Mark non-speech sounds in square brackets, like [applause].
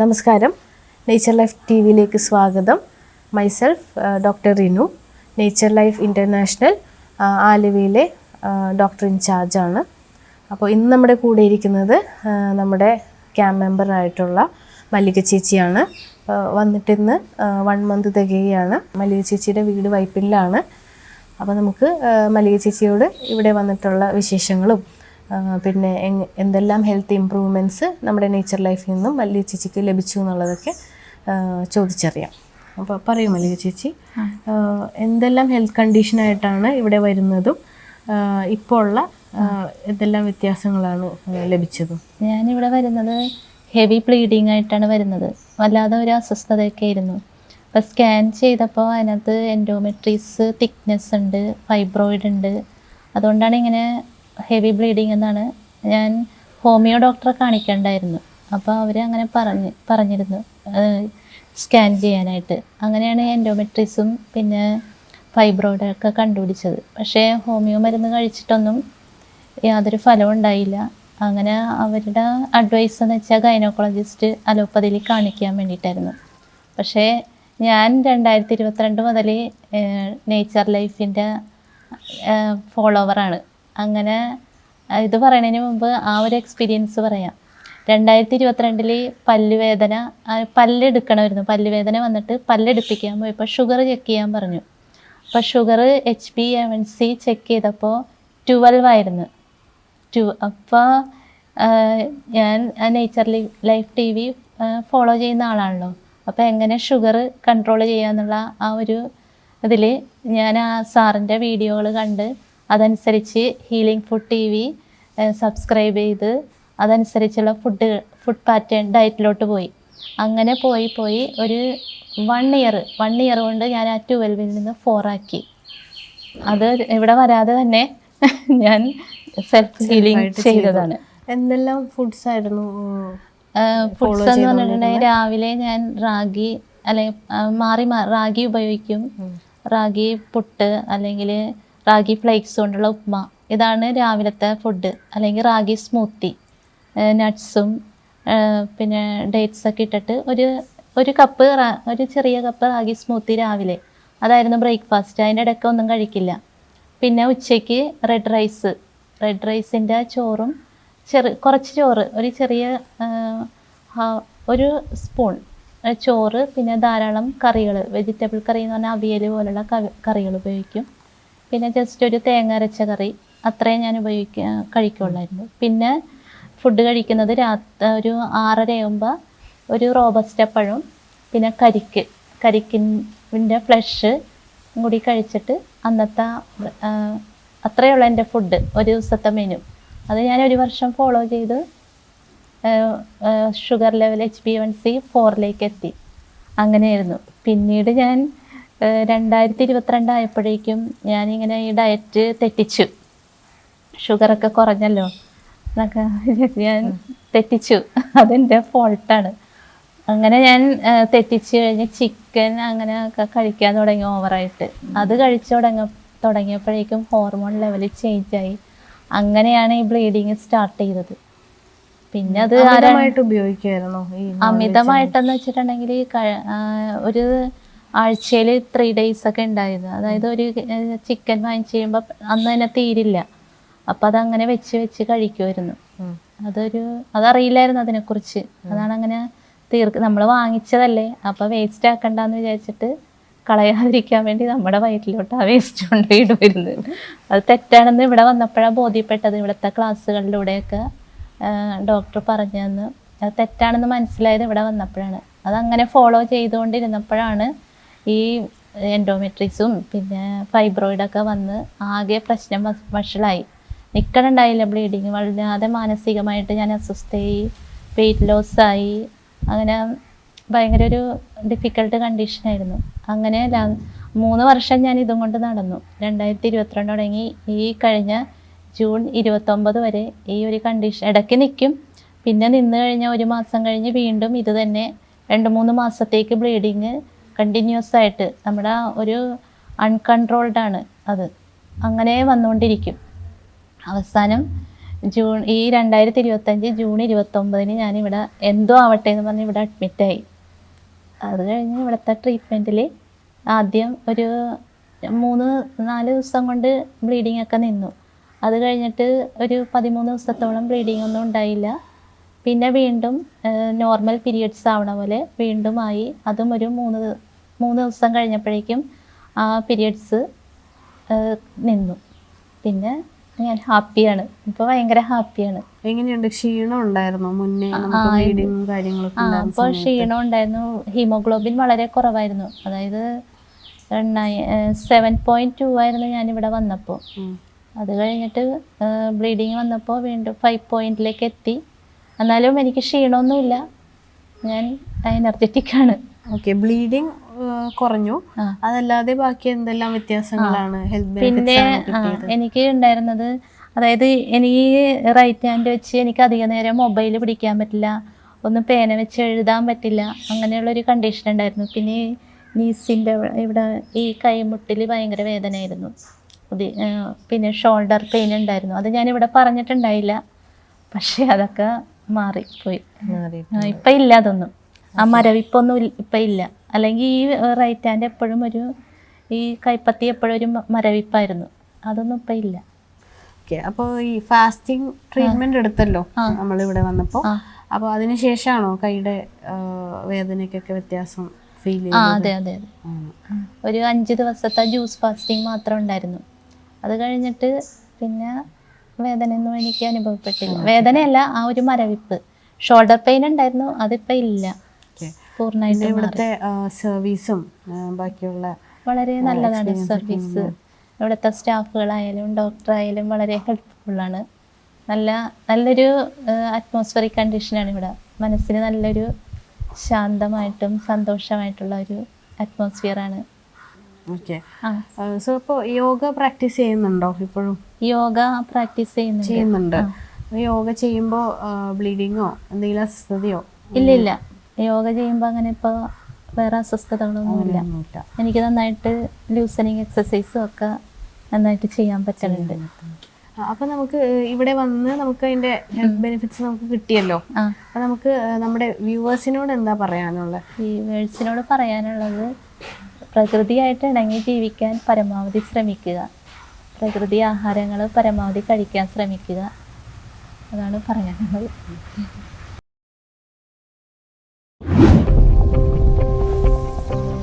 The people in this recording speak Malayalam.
നമസ്കാരം. നേച്ചർ ലൈഫ് ടി വിയിലേക്ക് സ്വാഗതം. Myself doctor Rinu nature life international ആലുവയിലെ ഡോക്ടർ ആണ്. അപ്പോൾ ഇന്ന് നമ്മുടെ കൂടെ ഇരിക്കുന്നത് നമ്മുടെ ക്യാമ്പ് മെമ്പറായിട്ടുള്ള മല്ലിക ചേച്ചിയാണ്. വന്നിട്ടിന്ന് വൺ മന്ത് തികയാണ്. മല്ലിക ചേച്ചിയുടെ വീട് വൈപ്പിനിലാണ് അപ്പോൾ നമുക്ക് മല്ലിക ചേച്ചിയോട് ഇവിടെ വന്നിട്ടുള്ള വിശേഷങ്ങളും പിന്നെ എന്തെല്ലാം ഹെൽത്ത് ഇമ്പ്രൂവ്മെന്റ്സ് നമ്മുടെ നേച്ചർ ലൈഫിൽ നിന്നും മല്ലിക ചേച്ചിക്ക് ലഭിച്ചു എന്നുള്ളതൊക്കെ ചോദിച്ചറിയാം. അപ്പോൾ പറയൂ മല്ലിക ചേച്ചി എന്തെല്ലാം ഹെൽത്ത് കണ്ടീഷനായിട്ടാണ് ഇവിടെ വരുന്നതും ഇപ്പോൾ ഉള്ള എന്തെല്ലാം വ്യത്യാസങ്ങളാണ് ലഭിച്ചതും? ഞാനിവിടെ വരുന്നത് ഹെവി ബ്ലീഡിങ് ആയിട്ടാണ് വരുന്നത്. വല്ലാതെ ഒരു അസ്വസ്ഥതയൊക്കെ ആയിരുന്നു. അപ്പോൾ സ്കാൻ ചെയ്തപ്പോൾ അതിനകത്ത് എൻഡോമെട്രീസ് തിക്നെസ് ഉണ്ട് ഫൈബ്രോയിഡ് ഉണ്ട്. അതുകൊണ്ടാണ് ഇങ്ങനെ ഹെവി ബ്ലീഡിങ് എന്നാണ് ഞാൻ ഹോമിയോ ഡോക്ടറെ കാണിക്കണ്ടായിരുന്നു. അപ്പോൾ അവർ അങ്ങനെ പറഞ്ഞ് പറഞ്ഞിരുന്നു. സ്കാൻ ചെയ്യാനായിട്ട്. അങ്ങനെയാണ് എൻഡോമെട്രിസും പിന്നെ ഫൈബ്രോയിഡൊക്കെ കണ്ടുപിടിച്ചത്. പക്ഷേ ഹോമിയോ മരുന്ന് കഴിച്ചിട്ടൊന്നും യാതൊരു ഫലവും ഉണ്ടായില്ല. അങ്ങനെ അവരുടെ അഡ്വൈസ് എന്ന് വെച്ചാൽ ഗൈനോക്കോളജിസ്റ്റ് അലോപ്പതിയിൽ കാണിക്കാൻ വേണ്ടിയിട്ടായിരുന്നു. പക്ഷേ ഞാൻ രണ്ടായിരത്തി ഇരുപത്തിരണ്ട് മുതൽ നേച്ചർ ലൈഫിന്റെ ഫോളോവറാണ് അങ്ങനെ ഇത് പറയുന്നതിന് മുമ്പ് ആ ഒരു എക്സ്പീരിയൻസ് പറയാം. രണ്ടായിരത്തി ഇരുപത്തിരണ്ടിൽ പല്ലുവേദന പല്ലെടുക്കണമായിരുന്നു. പല്ലുവേദന വന്നിട്ട് പല്ലെടുപ്പിക്കാൻ പോയപ്പോൾ ഷുഗർ ചെക്ക് ചെയ്യാൻ പറഞ്ഞു. അപ്പോൾ sugar H B M N C check ചെയ്തപ്പോൾ ട്വൽവ് ആയിരുന്നു. ടു അപ്പോൾ ഞാൻ nature life T V follow ചെയ്യുന്ന ആളാണല്ലോ. അപ്പോൾ എങ്ങനെ ഷുഗർ കൺട്രോൾ ചെയ്യാന്നുള്ള ആ ഒരു ഇതിൽ ഞാൻ ആ സാറിന്റെ വീഡിയോകൾ കണ്ട് അതനുസരിച്ച് healing food T V subscribe ചെയ്ത് അതനുസരിച്ചുള്ള ഫുഡ് ഫുഡ് പാറ്റേൺ ഡയറ്റിലോട്ട് പോയി. അങ്ങനെ പോയി പോയി ഒരു വൺ ഇയർ വൺ ഇയർ കൊണ്ട് ഞാൻ ആ ട്വൽവിൽ നിന്ന് ഫോറാക്കി അത് ഇവിടെ വരാതെ തന്നെ [laughs] ഞാൻ സെൽഫ് ഹീലിംഗ് ചെയ്തതാണ്. എന്തെല്ലാം ഫുഡ്സ് ആയിരുന്നു ഫുഡ്സ് എന്ന് പറഞ്ഞിട്ടുണ്ടെങ്കിൽ രാവിലെ ഞാൻ റാഗി അല്ലെങ്കിൽ മാറി മാറി റാഗി ഉപയോഗിക്കും. റാഗി പുട്ട് അല്ലെങ്കിൽ റാഗി ഫ്ലേക്സ് കൊണ്ടുള്ള ഉപ്മ. ഇതാണ് രാവിലത്തെ ഫുഡ് അല്ലെങ്കിൽ റാഗി സ്മൂത്തി നട്ട്സും പിന്നെ ഡേറ്റ്സ് ഒക്കെ ഇട്ടിട്ട് ഒരു ഒരു കപ്പ് ഒരു ചെറിയ കപ്പ് റാഗി സ്മൂത്തി രാവിലെ. അതായിരുന്നു ബ്രേക്ക്ഫാസ്റ്റ് അതിന്റെ ഇടയ്ക്ക് ഒന്നും കഴിക്കില്ല. പിന്നെ ഉച്ചയ്ക്ക് റെഡ് റൈസ് റെഡ് റൈസിന്റെ ചോറും ചെറു കുറച്ച് ചോറ്. ഒരു ചെറിയ ഒരു സ്പൂൺ ചോറ് പിന്നെ ധാരാളം കറികൾ. വെജിറ്റബിൾ കറി എന്ന് പറഞ്ഞാൽ അവിയൽ പോലുള്ള കറികൾ ഉപയോഗിക്കും. പിന്നെ ജസ്റ്റ് ഒരു തേങ്ങ അരച്ച കറി. അത്രയും ഞാൻ ഉപയോഗിക്ക കഴിക്കുള്ളായിരുന്നു. പിന്നെ ഫുഡ് കഴിക്കുന്നത് രാത്രി ഒരു ആറരയാകുമ്പോൾ ഒരു റോബസ്റ്റ പഴം പിന്നെ കരിക്ക്. കരിക്കിന്റെ ഫ്ലഷ് കൂടി കഴിച്ചിട്ട് അന്നത്തെ അത്രയുള്ള എന്റെ ഫുഡ് ഒരു ദിവസത്തെ മെനു അത് ഞാൻ ഒരു വർഷം ഫോളോ ചെയ്ത് sugar level H B one C ഫോറിലേക്ക് എത്തി. അങ്ങനെയായിരുന്നു. പിന്നീട് ഞാൻ രണ്ടായിരത്തി ഇരുപത്തിരണ്ട് ആയപ്പോഴേക്കും ഞാനിങ്ങനെ ഈ ഡയറ്റ് തെറ്റിച്ചു. ഷുഗറൊക്കെ കുറഞ്ഞല്ലോ. എന്നൊക്കെ ഞാൻ തെറ്റിച്ചു. അതെന്റെ ഫോൾട്ടാണ് അങ്ങനെ ഞാൻ തെറ്റിച്ച് കഴിഞ്ഞ് ചിക്കൻ അങ്ങനെ ഒക്കെ കഴിക്കാൻ തുടങ്ങി ഓവറായിട്ട് അത് കഴിച്ചു തുടങ്ങ തുടങ്ങിയപ്പോഴേക്കും ഹോർമോൺ ലെവൽ ചേഞ്ചായി അങ്ങനെയാണ് ഈ ബ്ലീഡിങ് സ്റ്റാർട്ട് ചെയ്തത്. പിന്നെ അത് അമിതമായിട്ട് ഉപയോഗിക്കുമായിരുന്നോ അമിതമായിട്ടെന്ന് വെച്ചിട്ടുണ്ടെങ്കിൽ ഒരു ആഴ്ചയിൽ ത്രീ ഡേയ്സ് ഒക്കെ ഉണ്ടായത് അതായത് ഒരു ചിക്കൻ വാങ്ങിച്ചു കഴിയുമ്പോൾ അന്ന് തന്നെ തീരില്ല. അപ്പം അതങ്ങനെ വെച്ച് വെച്ച് കഴിക്കുമായിരുന്നു. അതൊരു അതറിയില്ലായിരുന്നു അതിനെക്കുറിച്ച്. അതാണ് അങ്ങനെ തീർക്ക് നമ്മൾ വാങ്ങിച്ചതല്ലേ. അപ്പം വേസ്റ്റ് ആക്കണ്ടെന്ന് വിചാരിച്ചിട്ട് കളയാതിരിക്കാൻ വേണ്ടി നമ്മുടെ വയറ്റിലോട്ട് ആ വേസ്റ്റ് കൊണ്ടുപോയിടുമായിരുന്നു അത് തെറ്റാണെന്ന് ഇവിടെ വന്നപ്പോഴാണ് ബോധ്യപ്പെട്ടത്. ഇവിടുത്തെ ക്ലാസ്സുകളിലൂടെയൊക്കെ ഡോക്ടർ പറഞ്ഞു തന്നു അത് തെറ്റാണെന്ന് മനസ്സിലായത് ഇവിടെ വന്നപ്പോഴാണ്. അതങ്ങനെ ഫോളോ ചെയ്തുകൊണ്ടിരുന്നപ്പോഴാണ് ഈ എൻഡോമെട്രിക്സും പിന്നെ ഫൈബ്രോയിഡൊക്കെ വന്ന് ആകെ പ്രശ്നം വഷളായി. നിൽക്കണുണ്ടായില്ല ബ്ലീഡിങ് വല്ലാതെ മാനസികമായിട്ട് ഞാൻ അസ്വസ്ഥയായി വെയിറ്റ് ലോസായി അങ്ങനെ ഭയങ്കര ഒരു ഡിഫിക്കൽട്ട് കണ്ടീഷനായിരുന്നു അങ്ങനെ മൂന്ന് വർഷം ഞാൻ ഇതും കൊണ്ട് നടന്നു. രണ്ടായിരത്തി ഇരുപത്തിരണ്ട് തുടങ്ങി. ഈ കഴിഞ്ഞ ജൂൺ ഇരുപത്തൊമ്പത് വരെ ഈ ഒരു കണ്ടീഷൻ ഇടയ്ക്ക് നിൽക്കും പിന്നെ നിന്ന് കഴിഞ്ഞാൽ ഒരു മാസം കഴിഞ്ഞ് വീണ്ടും ഇത് തന്നെ രണ്ട് മൂന്ന് മാസത്തേക്ക് ബ്ലീഡിങ് കണ്ടിന്യൂസ് ആയിട്ട് നമ്മുടെ ഒരു അൺകൺട്രോൾഡ് ആണ് അത്. അങ്ങനെ വന്നുകൊണ്ടിരിക്കും. അവസാനം ജൂൺ ഈ രണ്ടായിരത്തി ഇരുപത്തഞ്ച് ജൂൺ ഇരുപത്തൊമ്പതിന് ഞാനിവിടെ എന്തോ ആവട്ടെ എന്ന് പറഞ്ഞ് ഇവിടെ അഡ്മിറ്റായി അത് കഴിഞ്ഞ് ഇവിടുത്തെ ട്രീറ്റ്മെന്റിൽ ആദ്യം ഒരു മൂന്ന് നാല് ദിവസം കൊണ്ട് ബ്ലീഡിംഗ് ഒക്കെ നിന്നു. അത് കഴിഞ്ഞിട്ട് ഒരു പതിമൂന്ന് ദിവസത്തോളം ബ്ലീഡിംഗ് ഒന്നും ഉണ്ടായില്ല. പിന്നെ വീണ്ടും നോർമൽ പീരിയഡ്സ് ആവണ പോലെ വീണ്ടും ആയി. അതും ഒരു മൂന്ന് മൂന്ന് ദിവസം കഴിഞ്ഞപ്പോഴേക്കും ആ പീരിയഡ്സ് നിന്നു. പിന്നെ ഞാൻ ഹാപ്പിയാണ്. ഇപ്പൊ ഭയങ്കര ഹാപ്പിയാണ്. എങ്ങനെയുണ്ട്? ക്ഷീണം ഉണ്ടായിരുന്നു? മുന്നേ അപ്പോൾ ക്ഷീണം ഉണ്ടായിരുന്നു. ഹീമോഗ്ലോബിൻ വളരെ കുറവായിരുന്നു. അതായത് സെവൻ പോയിന്റ് ടു ആയിരുന്നു ഞാനിവിടെ വന്നപ്പോൾ ഉം. അത് കഴിഞ്ഞിട്ട് ബ്ലീഡിങ് വന്നപ്പോൾ വീണ്ടും ഫൈവ് പോയിന്റിലേക്ക് എത്തി. എന്നാലും എനിക്ക് ക്ഷീണമൊന്നുമില്ല. ഞാൻ എനർജറ്റിക് ആണ്. ഓക്കെ ബ്ലീഡിങ് കുറഞ്ഞു. അതല്ലാതെ ബാക്കി എന്തെല്ലാം വ്യത്യാസങ്ങളാണ് ഹെൽത്ത് പിന്നെ എനിക്ക് ഉണ്ടായിരുന്നത് അതായത് എനിക്ക് റൈറ്റ് ഹാൻഡ് വെച്ച് എനിക്ക് അധിക നേരം മൊബൈൽ പിടിക്കാൻ പറ്റില്ല. ഒന്നും പേന വെച്ച് എഴുതാൻ പറ്റില്ല. അങ്ങനെയുള്ളൊരു കണ്ടീഷൻ ഉണ്ടായിരുന്നു. പിന്നെ നീസിന്റെ ഇവിടെ ഈ കൈമുട്ടിൽ ഭയങ്കര വേദനയായിരുന്നു. പിന്നെ ഷോൾഡർ പെയിൻ ഉണ്ടായിരുന്നു. അത് ഞാൻ ഞാനിവിടെ പറഞ്ഞിട്ടുണ്ടായില്ല. പക്ഷേ അതൊക്കെ മാറിപ്പോയി. ഇപ്പം ഇല്ല അതൊന്നും. ആ മരവിപ്പൊന്നും ഇപ്പം ഇല്ല. അല്ലെങ്കിൽ ഈ റൈറ്റ് ഹാൻഡ് എപ്പോഴും ഒരു ഈ കൈപ്പത്തി എപ്പോഴും ഒരു മരവിപ്പായിരുന്നു. അതൊന്നും ഇപ്പം ഇല്ല. ഓക്കെ. അപ്പോൾ ഈ ഫാസ്റ്റിംഗ് ട്രീറ്റ്മെന്റ് എടുത്തല്ലോ നമ്മളിവിടെ വന്നപ്പോൾ. അപ്പോൾ അതിനുശേഷമാണോ കൈയുടെ വേദനയ്ക്കൊക്കെ വ്യത്യാസം ഫീൽ ആ അതെ അതെ അതെ. ഒരു അഞ്ച് ദിവസത്തെ ജ്യൂസ് ഫാസ്റ്റിംഗ് മാത്രം ഉണ്ടായിരുന്നു. അത് കഴിഞ്ഞിട്ട് പിന്നെ വേദനയൊന്നും എനിക്ക് അനുഭവപ്പെട്ടില്ല. വേദനയല്ല ആ ഒരു മരവിപ്പ്. ഷോൾഡർ പെയിൻ ഉണ്ടായിരുന്നു അതിപ്പോൾ ഇല്ല. പൂർണമായിട്ട്. ഇവിടുത്തെ സർവീസും ബാക്കിയുള്ള വളരെ നല്ലതാണ് സർവീസ് ഇവിടുത്തെ സ്റ്റാഫുകളായാലും ഡോക്ടറായാലും വളരെ ഹെൽപ്ഫുള്ളാണ് നല്ല നല്ലൊരു അറ്റ്മോസ്ഫറിക് കണ്ടീഷനാണ് ഇവിടെ. മനസ്സിന് നല്ലൊരു ശാന്തമായിട്ടും സന്തോഷമായിട്ടുള്ള ഒരു അറ്റ്മോസ്ഫിയറാണ് ഓക്കെ. ആ. സോ ഇപ്പോൾ യോഗ പ്രാക്ടീസ് ചെയ്യുന്നുണ്ടോ ഇപ്പോഴും? യോഗ പ്രാക്ടീസ് ചെയ്യുന്നുണ്ട്. ചെയ്യുന്നുണ്ട്. യോഗ ചെയ്യുമ്പോൾ ബ്ലീഡിങ്ങോ എന്തെങ്കിലും അസ്വസ്ഥതയോ? ഇല്ല ഇല്ല യോഗ ചെയ്യുമ്പോൾ അങ്ങനെ ഇപ്പോൾ വേറെ അസ്വസ്ഥതകളൊന്നുമില്ല. എനിക്ക് നന്നായിട്ട് ലൂസനിങ് എക്സസൈസും ഒക്കെ നന്നായിട്ട് ചെയ്യാൻ പറ്റുന്നുണ്ട് അപ്പൊ നമുക്ക് ഇവിടെ വന്ന് നമുക്ക് അതിന്റെ ഹെൽത്ത് ബെനിഫിറ്റ്സ് നമുക്ക് കിട്ടിയല്ലോ. ആ. അപ്പൊ നമുക്ക് നമ്മുടെ വ്യൂവേഴ്സിനോട് എന്താ പറയാനുള്ളത്? ഈ വേഴ്സിനോട് പറയാനുള്ളത് പ്രകൃതിയായിട്ട് ഇണങ്ങി ജീവിക്കാൻ പരമാവധി ശ്രമിക്കുക. പ്രകൃതി ആഹാരങ്ങൾ പരമാവധി കഴിക്കാൻ ശ്രമിക്കുക. അതാണ് പറയാനുള്ളത്.